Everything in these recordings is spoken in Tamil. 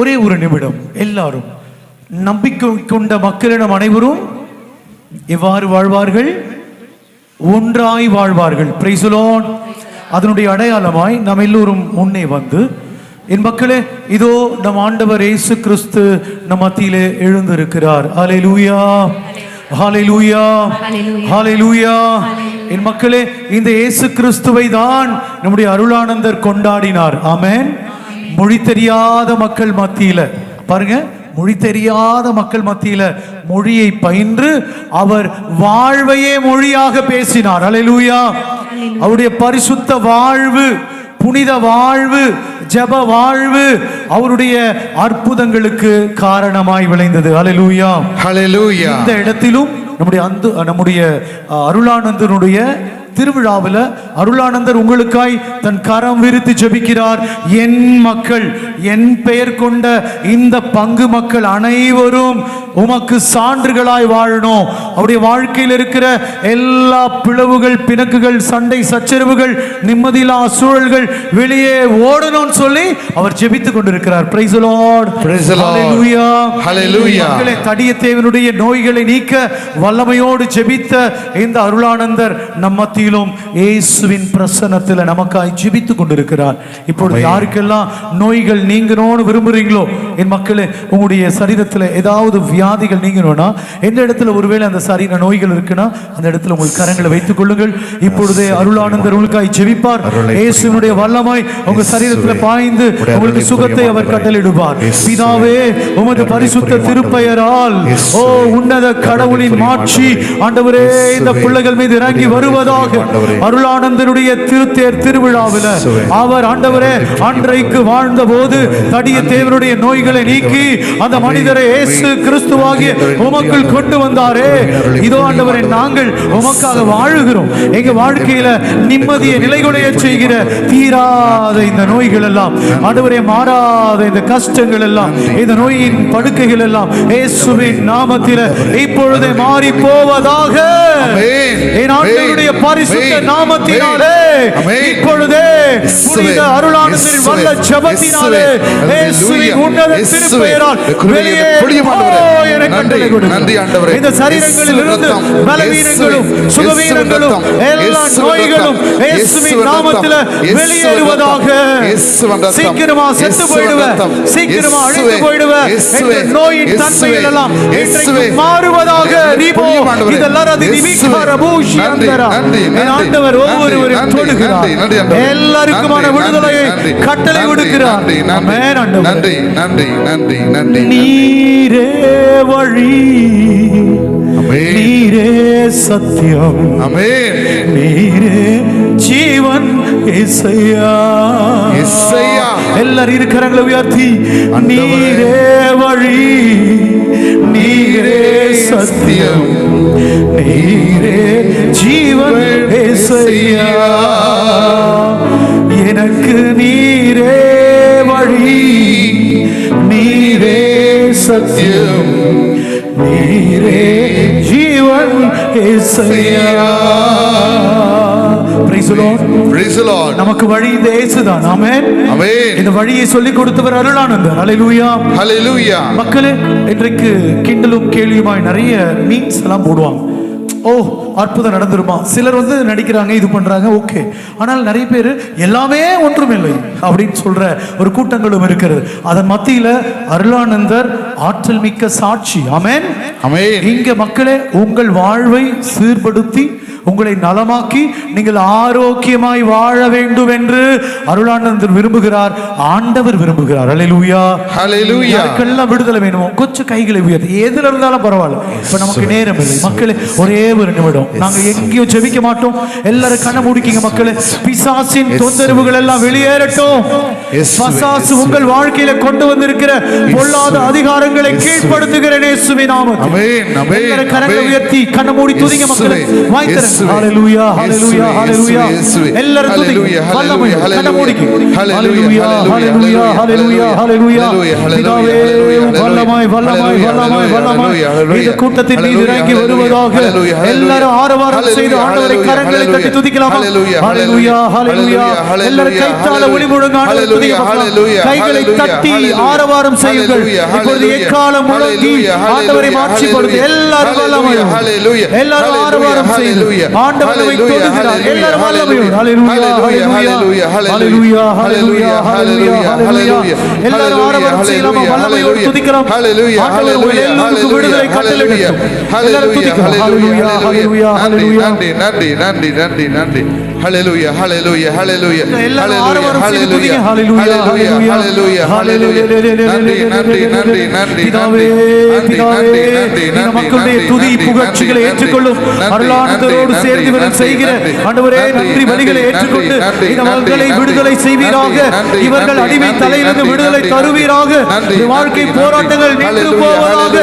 ஒரே ஒரு நிமிடம். எல்லாரும் நம்பிக்கை கொண்ட மக்களிடம் அனைவரும் எவ்வாறு வாழ்வார்கள்? ஒன்றாய் வாழ்வார்கள். பிரைசுலோன் அதனுடைய அடையாளமாய் நாம் எல்லோரும் முன்னே வந்து என் மக்களே இதோ நம் ஆண்டவர் இயேசு கிறிஸ்து நம் மத்தியிலே எழுந்திருக்கிறார். ஹalleluya ஹalleluya ஹalleluya என் மக்களே இந்த இயேசு கிறிஸ்துவை தான் நம்முடைய அருளானந்தர் கொண்டாடினார். ஆமென் மொழி தெரியாத மக்கள் மத்தியில. பாருங்க மொழி தெரியாத மக்கள் மத்தியில மொழியை பயின்று அவர் வாழ்வையே மொழியாக பேசினார். அல்லேலூயா அவருடைய பரிசுத்த வாழ்வு புனித வாழ்வு ஜெப வாழ்வு அவருடைய அற்புதங்களுக்கு காரணமாய் விளைந்தது. Hallelujah. இந்த இடத்திலும் நம்முடைய அந்த நம்முடைய அருளானந்தனுடைய திருவிழாவில் அருளானந்தர் உங்களுக்காய் தன் கரம் விரித்து ஜெபிக்கிறார். என் மக்கள் என் பெயர் கொண்ட இந்த பங்கு மக்கள் அனைவரும் உமக்கு சான்றுகளாய் வாழணும். அவருடைய வாழ்க்கையில் இருக்கிற எல்லா பிளவுகள் பிணக்குகள் சண்டை சச்சரவுகள் நிம்மதியில்லா சூழல்கள் வெளியே ஓடணும்னு சொல்லி அவர் ஜெபித்துக் கொண்டிருக்கிறார். Praise Lord. மக்களே தடிய தேவனுடைய நோய்களை நீக்க வல்லமையோடு ஜெபித்த இந்த அருளானந்தர் நம் மத்தியிலும் இயேசுவின் பிரசன்னத்தில் நமக்காய் ஜெபித்துக் கொண்டிருக்கிறார். இப்பொழுது யாருக்கெல்லாம் நோய்கள் நீங்கணும்னு விரும்புறீங்களோ என் மக்களே உங்களுடைய சரீரத்தில் ஏதாவது வியாதிகள் நீங்கணும்னா எந்த இடத்துல ஒருவேளை அந்த சரீர நோய்கள் இருக்குன்னா அந்த இடத்துல உங்கள் கரங்களை வைத்துக் கொள்ளுங்கள். இப்பொழுதே அருளானந்தர் உங்களுக்காய் ஜெபிப்பார். அருளை இயேசுவினுடைய வல்லமை உங்க சரீரத்தில் பாய்ந்து உங்களுக்கு சுகத்தை அவர் கட்டளிடுவார் பிதாவே உமது பரிசுத்த திருப்பெயரால் ஓ உன்னத கடவுளின் மாட்சி ஆண்டவரே இந்த பிள்ளைகள் மீது இறங்கி வருவதாக அருளானந்தனுடைய திருத்தேர் திருவிழாவில் அவர் ஆண்டவரே அன்றைக்கு வாழ்ந்த போது தடிய தேவனுடைய நோய்களை நீக்கி அந்த மனிதரை இயேசு கிறிஸ்துவாகிய உமக்குள் கொண்டு வந்தாரே. இதோ ஆண்டவரே நாங்கள் உமக்காக வாழுகிறோம். எங்க வாழ்க்கையில நிம்மதியை நிலைகுலைய செய்கிற தீராத இந்த நோய்கள் எல்லாம் ஆண்டவரே மாறாத இந்த கஷ்டங்கள் எல்லாம் இந்த நோயின் படுக்கைகள் எல்லாம் இயேசுவின் நாமத்தில இப்பொழுதே மாறி போவதாக. என் ஆண்டவருடைய. பரிசுத்த. நாமத்தினாலே. இப்பொழுதே புனித அருளானந்தரின் வல்ல ஜெபத்தினாலே இயேசுவே. இயேசுவின் உன்னத. திருப்பெயரால் வெளியே போ நன்றி. நன்றி ஆண்டவரே. இந்த சரீரங்களில் இருந்து. பலவீனங்களும் சுகவீனங்களும். எல்லா நோய்களும். இயேசுவின் நாமத்தில வெளியேறுவதாக. சீக்கிரமா செத்து போயிடுவ. சீக்கிரமா. அழிந்து போயிடுவ நோயின். தன்மைகள் எல்லாம். மாறுவதாக புரியும் ஆண்டவரே. இதெல்லாம் அது. நிமிக்கார பூஷி நன்றி, ஆண்டவர் நன்றி, தொடுகிறார். எல்லாருக்குமான விடுதலையை கட்டளை விடுக்கிறார் நன்றி, நன்றி. நன்றி நன்றி நீரே வழி. நீரே சத்தியம் நீரே ஜீவன் இசையா இசையா. எல்லாரும் இருக்கிறாங்களா உயர்த்தி. நீரே வழி நீரே சத்தியம். நீரே ஜீவன் இசையா எனக்கு நீரே வழி நீரே சத்தியம். நீரே ஜீவன். நமக்கு வழி இந்த இயேசுதான் ஆமென் Amen. இந்த வழியை சொல்லி கொடுத்தவர் அருளானந்தர். ஹalleluya Hallelujah. மக்களே இன்றைக்கு கிண்டலும் கேள்வியுமாய் நிறைய மீன்ஸ் எல்லாம் போடுவாங்க. ஓ அற்புதம் நடந்துருமா? சிலர் வந்து நடிக்கிறாங்க இது பண்றாங்க ஓகே. ஆனால் நிறைய பேர் எல்லாமே ஒன்றுமில்லை அப்படின்னு சொல்ற ஒரு கூட்டங்களும் இருக்கிறது. அதன் மத்தியில அருளானந்தர் ஆற்றல் மிக்க சாட்சி. ஆமென். இங்க மக்களே உங்கள் வாழ்வை சீர்படுத்தி உங்களை நலமாக்கி நீங்கள் ஆரோக்கியமாய் வாழ வேண்டும் என்று அருளானந்தர் விரும்புகிறார் ஆண்டவர் விரும்புகிறார். அல்லேலூயா Hallelujah. யாருக்கெல்லாம் விடுதலை வேணுமோ கொஞ்சம் கைகளை உயர்த்தி. எதுல இருந்தாலும் பரவாயில்ல. இப்ப நமக்கு நேரம் இல்லை. மக்களே ஒரே ஒரு நிமிடம். நாங்க எங்கேயும் ஜெபிக்க மாட்டோம். எல்லாரும் கண்ணை மூடிக்கிங்க மக்களே. பிசாசின் தொந்தரவுகள் எல்லாம் வெளியேறட்டும். பசாசு உங்கள் வாழ்க்கையில கொண்டு வந்திருக்கிற பொல்லாத அதிகாரங்களை கீழ்ப்படுத்துகிற. Amen. எல்லாரும் கரங்களை. உயர்த்தி கண்ணை மூடி துதிங்க மக்களே. இயேசுவே. ഹല്ലേലൂയ ഹല്ലേലൂയ ഹല്ലേലൂയ എല്ലാവരും സ്തുതിക്ക് വല്ലമേ കണ്ണമൂടിക്ക് ഹല്ലേലൂയ ഹല്ലേലൂയ ഹല്ലേലൂയ ഹല്ലേലൂയ പിതാവേ വല്ലമായി ஆரவாரம் செய்யுங்கள் முழங்கி ஆண்டவரை மாட்சிப்படுத்து எல்லாரும் எல்லாரும் ஆரவாரம் செய்யுங்கள் ஆண்டவர் தொடுகிறார் எல்லாரும் வல்லமையும் ஹalleluya ஹalleluya ஹalleluya ஹalleluya ஹalleluya ஹalleluya எல்லாரும் ஆரவாரம் செய்யலாமா வல்லமையோடு துதிக்கலாம் ஆண்டவர் உங்கள் எல்லோருக்கும் விடுதலை கட்டளையிடட்டும் எல்லாரும் துதிக்கலாம் ஹalleluya ஹalleluya ஹalleluya நன்றி நன்றி நன்றி நன்றி நன்றி ஹalleluya ஹalleluya ஹalleluya ஹalleluya ஹalleluya ஹalleluya ஹalleluya ஹalleluya நன்றி நன்றி நன்றி நன்றி பிதாவே பிதாவே இந்த மக்களுடைய துதி புகழ்ச்சிகளை ஏற்றுக்கொள்ளும். அருளானதரோடு சேர்ந்து இவர்கள் செய்கிற ஆண்டவரே நன்றி பலிகளை ஏற்றுக்கொண்டு இந்த மக்களை விடுதலை செய்வீராக. இவர்கள் அடிமை தலையிலிருந்து விடுதலை தருவீராக. வாழ்க்கை போராட்டங்கள் நின்று போவதாக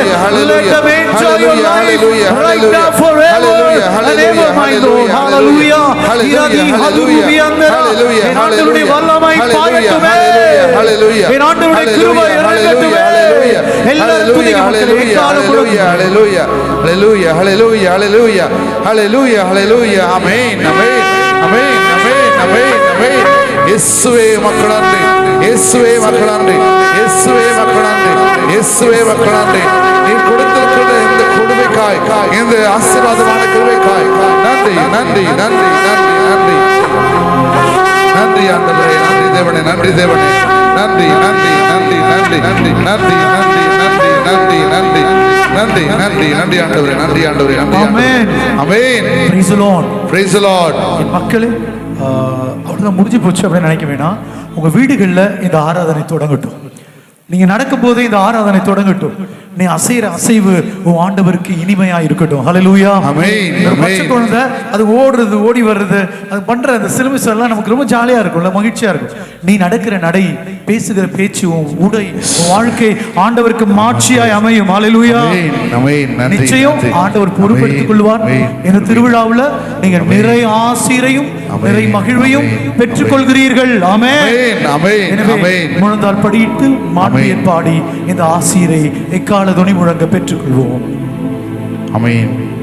life. right now forever. and ever, my Lord. Hallelujah. ஆண்டவருடைய வல்லமை பாயட்டுமே என் ஆண்டவருடைய கிருபை இறங்கட்டுமே. இயேசுவே மக்களாண்டே இயேசுவே மக்களாண்டே இயேசுவே மக்களாண்டே இயேசுவே மக்களாண்டே நீ கொடு இந்த ஆசீர்வாதமான கிருபைக்காய் நன்றி நன்றி நன்றி நன்றி நன்றி நன்றி ஆண்டவரே நன்றி தேவனே நன்றி தேவனே நன்றி நன்றி நன்றி நன்றி நன்றி நன்றி நன்றி நன்றி நன்றி நன்றி நன்றி நன்றி நன்றி ஆண்டவரே நன்றி ஆண்டவரே the Lord. praise the lord என் மக்களே ஆஹ், அவ்வளவுதான் முடிஞ்சு போச்சு அப்படின்னு நினைக்க வேணாம் உங்க வீடுகள்ல இந்த ஆராதனை தொடங்கட்டும் நீங்க நடக்கும் போதே இந்த ஆராதனை தொடங்கட்டும் நீ அசைற அசைவு உன் ஆண்டவருக்கு இனிமையா இருக்கட்டும். ஆமென். குழந்தை அது ஓடுறது ஓடி வர்றது அது பண்ற அந்த சிலுமிஸ் எல்லாம் நமக்கு ரொம்ப ஜாலியா இருக்கும்ல மகிழ்ச்சியா இருக்கும். நீ நடக்கிற நடை பேசுகிற பேச்சு உன் உடை உன் வாழ்க்கை ஆண்டவருக்கு மாட்சியாய் அமையும். நன்றி நிச்சயம். ஆண்டவர் பொறுப்பெடுத்துக் கொள்வார். இந்த திருவிழாவுல நீங்க நிறை ஆசிரையும் நிறை மகிழ்வையும் அமேன், பெற்றுக் கொள்கிறீர்கள் ஆமே எனவே முழந்தால் படியிட்டு மாண்பியர் பாடி இந்த ஆசிரை எக்கால துணி முழங்க பெற்றுக்கொள்வோம். அமேன்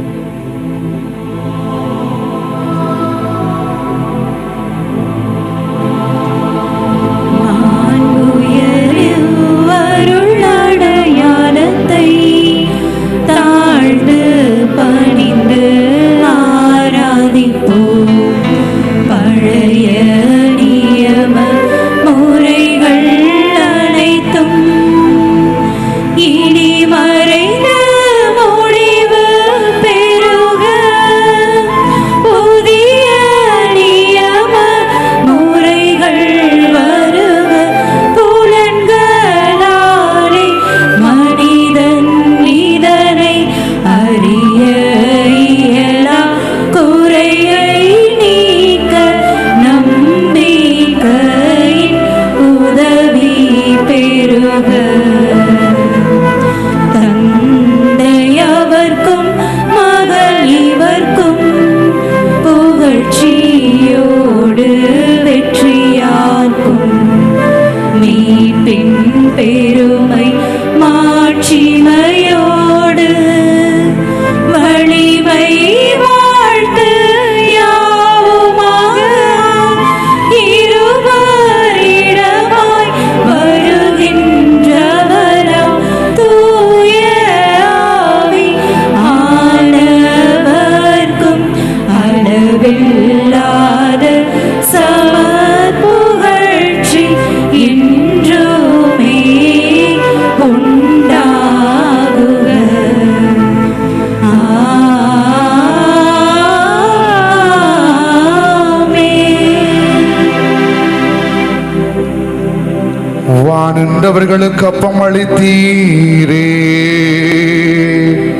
வானின்றவர்களுக்கு அப்பம் அளித்தீரே.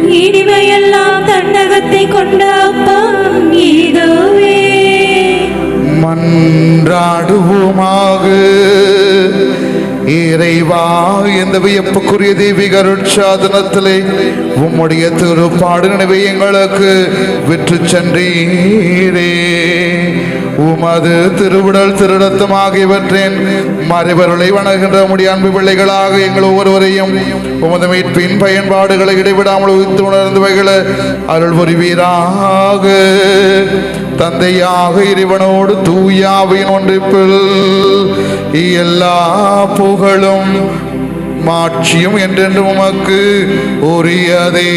இனிமையெல்லாம் தன்னகத்தை கொண்ட அப்பம் இதுவே. மன்றாடுவோமாக. இறைவா இந்த வியப்புக்குரிய தெய்வீக அருட்சாதனத்திலே உம்முடைய திருப்பாடு நினைவை எங்களுக்கு விற்று சென்றீரே. உமது திருவிடல் திருடத்தம் ஆகியவற்றின் மறைவர்களை வணங்குகின்ற முடிய அன்பு பிள்ளைகளாக எங்கள் ஒவ்வொருவரையும் உமது மீட்பின் பயன்பாடுகளை இடைவிடாமல் உயிர்த்து உணர்ந்து வகில அருள் புரிவீராக தந்தையாக இறைவனோடு தூயாவின் ஒன்றிப்பில் எல்லா புகழும் மாட்சியும் என்றென்று உமக்கு உரியதே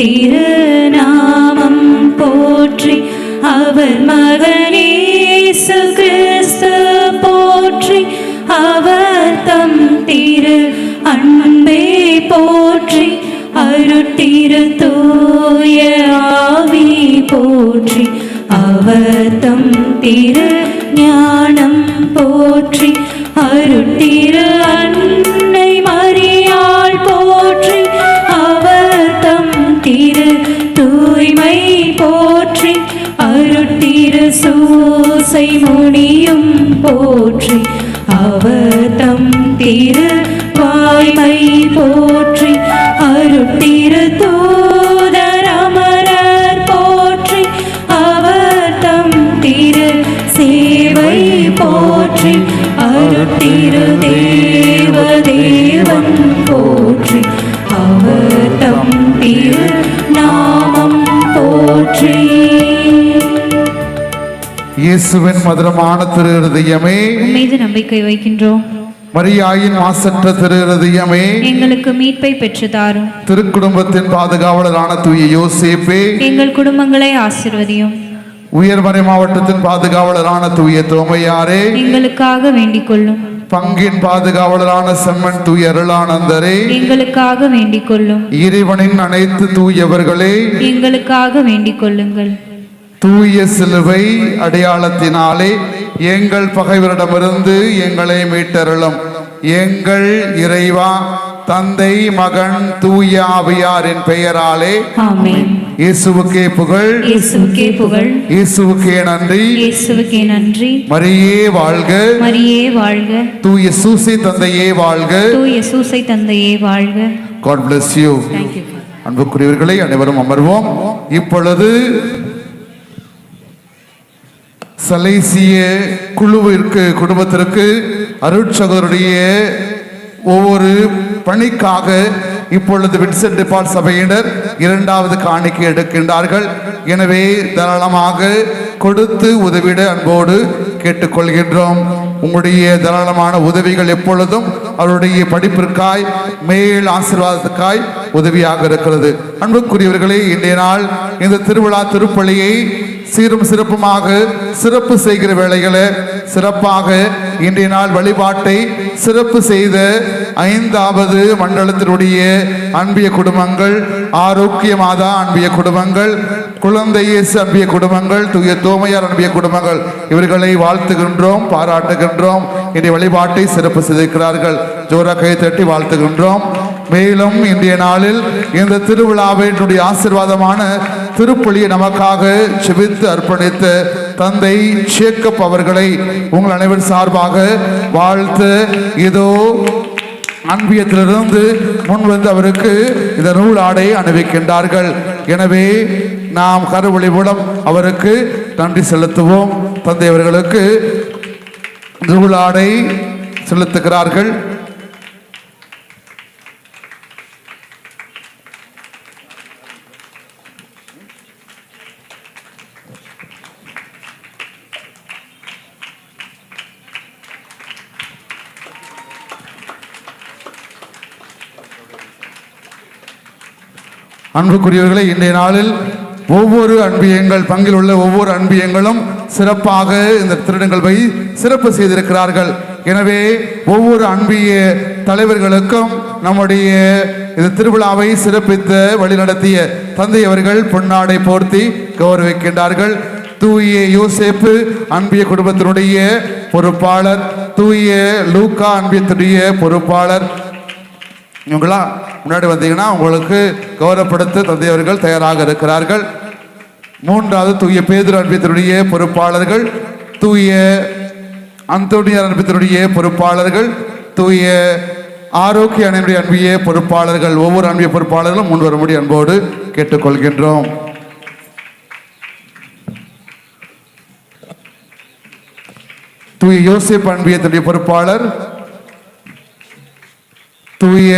திருநாமம் போற்றி அவர் மகனேசு கிறிஸ்து போற்றி அவர் தம் திரு அன்பே போற்றி அருட்டிரு தூய ஆவி போற்றி அவர் தம் திரு ஞானம் போற்றி அருட்டி இசை மொழியும் போற்றி அவதம் திரு வாய்மை போ இயேசுவின் மதுரமான திரு இருதயமே மீது நம்பிக்கை வைக்கின்றோம். மரியாயின் மாசற்ற திரு இருதயமே எங்களுக்கு மீட்பை பெற்று தாரும் திருக்குடும்பத்தின் பாதுகாவலரான தூய யோசேப்பே. எங்கள் குடும்பங்களை ஆசிர்வதியும். உயர்மறை மாவட்டத்தின் பாதுகாவலரான தூய தோமையாரே. எங்களுக்காக வேண்டிக் கொள்ளும் பங்கின் பாதுகாவலரான செம்மன் தூய அருளானந்தரே. எங்களுக்காக வேண்டிக் கொள்ளும் இறைவனின் அனைத்து தூயவர்களே. எங்களுக்காக வேண்டிக் கொள்ளுங்கள் தூய சிலுவை அடையாளத்தினாலே எங்கள் பகைவரிடமிருந்து எங்களை மீட்டருளும். எங்கள் இறைவா தந்தை மகன் தூய ஆவியாரின் பெயராலே இயேசுவுக்கே புகழ். இயேசுவுக்கே புகழ். இயேசுவுக்கே நன்றி. இயேசுவுக்கே நன்றி. மரியே வாழ்க. மரியே வாழ்க. தூய சூசி தந்தையே வாழ்க. தூய சூசை தந்தையே வாழ்க. காட் bless யூ அன்புக்குரியவர்களை அனைவரும் அமர்வோம். இப்பொழுது சலைசிய குழுவிற்கு குடும்பத்திற்கு அருட்சகருடைய ஒவ்வொரு பணிக்காக இப்பொழுது வின்சென்ட் டிபார்ட் சபையினர் இரண்டாவது காணிக்கை எடுக்கின்றார்கள். எனவே தாராளமாக கொடுத்து உதவிட அன்போடு கேட்டுக்கொள்கின்றோம். உங்களுடைய தாராளமான உதவிகள் எப்பொழுதும் அவருடைய படிப்பிற்காய் மேல் ஆசீர்வாதத்துக்காய் உதவியாக இருக்கிறது. அன்புக்குரியவர்களே இன்றைய நாள் இந்த திருவிழா திருப்பலியை சீரும் சிறப்புமாக சிறப்பு செய்கிற வேளைகளை சிறப்பாக இன்றைய நாள் வழிபாட்டை சிறப்பு செய்த ஐந்தாவது மண்டலத்தினுடைய அன்பிய குடும்பங்கள் ஆரோக்கிய மாதா அன்பிய குடும்பங்கள் குழந்தை இயேசு அன்பிய குடும்பங்கள் தூய தோமையார் அன்பிய குடும்பங்கள் இவர்களை வாழ்த்துகின்றோம் பாராட்டுகின்றோம் இன்றைய வழிபாட்டை சிறப்பு செய்திருக்கிறார்கள். ஜோரா கை தட்டி வாழ்த்துகின்றோம். மேலும் இன்றைய நாளில் இந்த திருவிழாவினுடைய ஆசீர்வாதமான திருப்பலியை நமக்காக செவித்து அர்ப்பணித்த தந்தை சேக்கப் அவர்களை உங்கள் அனைவர் சார்பாக வாழ்த்து இதோ அன்பியத்திலிருந்து முன் வந்து அவருக்கு இந்த நூல் ஆடை அணிவிக்கின்றார்கள். எனவே நாம் கருவழி மூலம் அவருக்கு நன்றி செலுத்துவோம். தந்தை அவர்களுக்கு நூல் ஆடை செலுத்துகிறார்கள். அன்புக்குரியவர்களை இன்றைய நாளில் ஒவ்வொரு அன்பியங்கள் பங்கில் உள்ள ஒவ்வொரு அன்பியங்களும் சிறப்பாக இந்த திருடங்கள்வை சிறப்பு செய்திருக்கிறார்கள். எனவே ஒவ்வொரு அன்பிய தலைவர்களுக்கும் நம்முடைய இந்த திருவிழாவை சிறப்பித்த வழிநடத்திய தந்தை அவர்கள் பொன்னாடை போர்த்தி கௌரவிக்கின்றார்கள். தூய யோசேப்பு அன்பிய குடும்பத்தினுடைய பொறுப்பாளர் தூய லூக்கா அன்பியத்துடைய பொறுப்பாளர் இவங்களாம் முன்னாடி வந்தீங்கன்னா உங்களுக்கு கௌரவப்படுத்த தந்தையவர்கள் தயாராக இருக்கிறார்கள். மூன்றாவது தூய பேதர் அன்பியத்தினுடைய பொறுப்பாளர்கள் தூய அந்தோனியார் அன்பியத்தினுடைய பொறுப்பாளர்கள் தூய ஆரோக்கிய அணையுடைய அன்பிய பொறுப்பாளர்கள் ஒவ்வொரு அன்பிய பொறுப்பாளர்களும் முன் வரும்படி அன்போடு கேட்டுக்கொள்கின்றோம். தூய யோசிப் அன்பியத்தினுடைய பொறுப்பாளர் தூய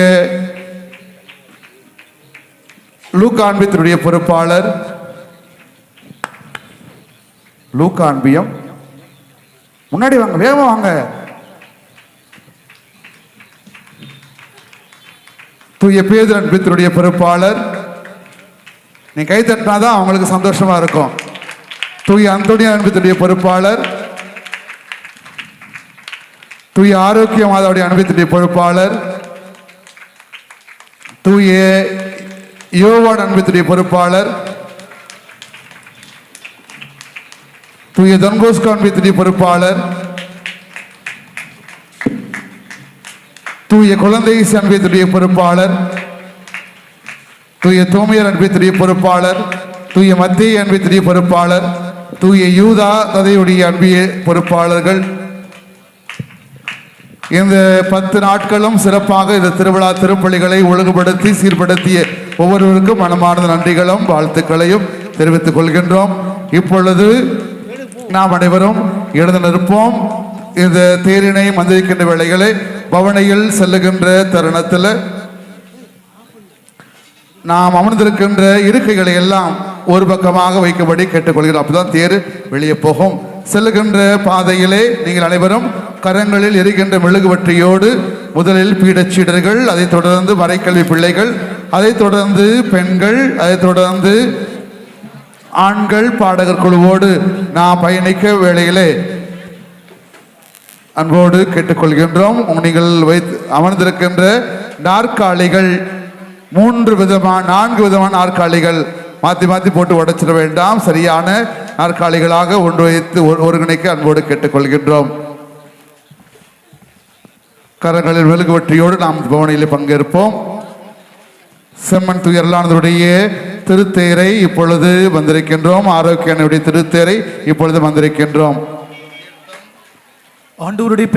லூக்கான்பியத்தினுடைய பொறுப்பாளர் லூக்கா முன்னாடி வாங்க வேகமா வாங்க. தூய பேதர் அன்பியத்தினுடைய பொறுப்பாளர். நீ கை தட்டினாதான் அவங்களுக்கு சந்தோஷமா இருக்கும். தூய அந்தோனியா அன்பியத்தினுடைய பொறுப்பாளர். தூய ஆரோக்கிய மாதாவுடைய அனுபவத்தினுடைய பொறுப்பாளர். தூய யோவான் அன்பத்துடைய பொறுப்பாளர் தூய தன்போஸ்கோ அன்பத்துடைய பொறுப்பாளர் தூய குழந்தை அன்பியத்துடைய பொறுப்பாளர் தூய தோமையர் அன்பியத்துடைய பொறுப்பாளர் தூய மத்திய அன்பியத்துடைய பொறுப்பாளர் தூய யூதா ததையுடைய அன்பிய பொறுப்பாளர்கள் இந்த பத்து நாட்களும் சிறப்பாக இந்த திருவிழா திருப்பலிகளை ஒழுங்குபடுத்தி சீர்படுத்திய ஒவ்வொருவருக்கும் மனமார்ந்த நன்றிகளும் வாழ்த்துக்களையும் தெரிவித்துக் கொள்கின்றோம். இப்பொழுது நாம் அனைவரும் எழுந்து நிற்போம். இந்த தேரினை மந்திரிக்கின்ற வேளைகளை பவனையில் செல்லுகின்ற தருணத்தில் நாம் அமர்ந்திருக்கின்ற இருக்கைகளை எல்லாம் ஒரு பக்கமாக வைக்கும்படி கேட்டுக்கொள்கிறோம். அப்பதான் தேர் வெளியே போகும். செல்லுகின்ற பாதையிலே நீங்கள் அனைவரும் கரங்களில் எரிகின்ற மெழுகுவற்றியோடு முதலில் பீடச்சீடர்கள் அதைத் தொடர்ந்து மறைக்கல்வி பிள்ளைகள் அதைத் தொடர்ந்து பெண்கள் அதைத் தொடர்ந்து ஆண்கள் பாடகர் குழுவோடு நான் பயணிக்க வேளையிலே அன்போடு கேட்டுக்கொள்கின்றோம். நீங்கள் வைத்து அமர்ந்திருக்கின்ற நாற்காலிகள் மூன்று விதமான நான்கு விதமான நாற்காலிகள் மாற்றி மாற்றி போட்டு உடைச்சிட வேண்டாம். சரியான நாற்காலிகளாக ஒன்று வைத்து ஒருங்கிணைக்க அன்போடு கேட்டுக்கொள்கின்றோம். கரங்களில் மெழுகுவற்றியோடு நாம் பவனியில் பங்கேற்போம். செம்மன் துயர்லானதுடைய திருத்தேரை இப்பொழுது வந்திருக்கின்றோம். ஆரோக்கியனுடைய திருத்தேரை இப்பொழுது வந்திருக்கின்றோம். ஆண்டவருடைய